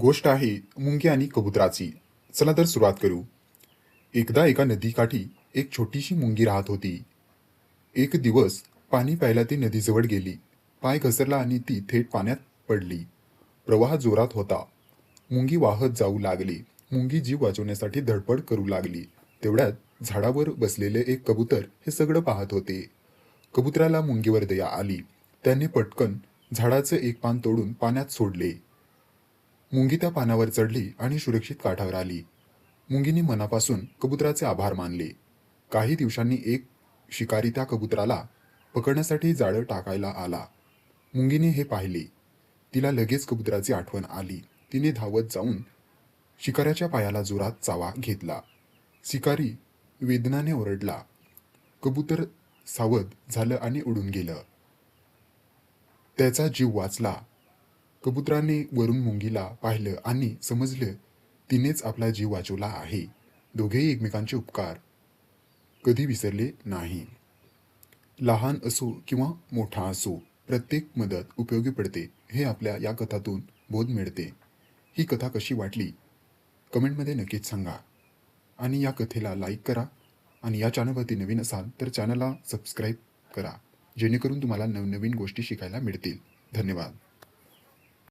गोष्ट आहे मुंगी आणि कबुतराची. चला तर सुरुवात करू. एकदा एका नदीकाठी एक छोटीशी मुंगी राहत होती. एक दिवस पाणी प्यायला ती नदीजवळ गेली. पाय घसरला आणि ती थेट पाण्यात पडली. प्रवाह जोरात होता. मुंगी वाहत जाऊ लागली. मुंगी जीव वाचवण्यासाठी धडपड करू लागली. तेवढ्यात झाडावर बसलेले एक कबूतर हे सगळं पाहत होते. कबुतराला मुंगीवर दया आली. त्याने पटकन झाडाचं एक पान तोडून पाण्यात सोडले. मुंगी त्या पानावर चढली आणि सुरक्षित काठावर आली. मुंगीने मनापासून कबुतराचे आभार मानले. काही दिवसांनी एक शिकारी त्या कबुतराला पकडण्यासाठी जाळं टाकायला आला. मुंगीने हे पाहिले. तिला लगेच कबुतराची आठवण आली. तिने धावत जाऊन शिकाऱ्याच्या पायाला जोरात चावा घेतला. शिकारी वेदनाने ओरडला. कबूतर सावध झालं आणि उडून गेलं. त्याचा जीव वाचला. कबुतराने वरून मुंगीला पाहिलं आणि समजलं तिनेच आपला जीव वाचवला आहे. दोघेही एकमेकांचे उपकार कधी विसरले नाही. लहान असो किंवा मोठा असो प्रत्येक मदत उपयोगी पडते हे आपल्या या कथातून बोध मिळते. ही कथा कशी वाटली? कमेंटमध्ये नक्कीच सांगा. आणि या कथेला लाईक करा आणि या चॅनलवरती नवीन असाल तर चॅनलला सबस्क्राईब करा जेणेकरून तुम्हाला नवनवीन गोष्टी शिकायला मिळतील. धन्यवाद.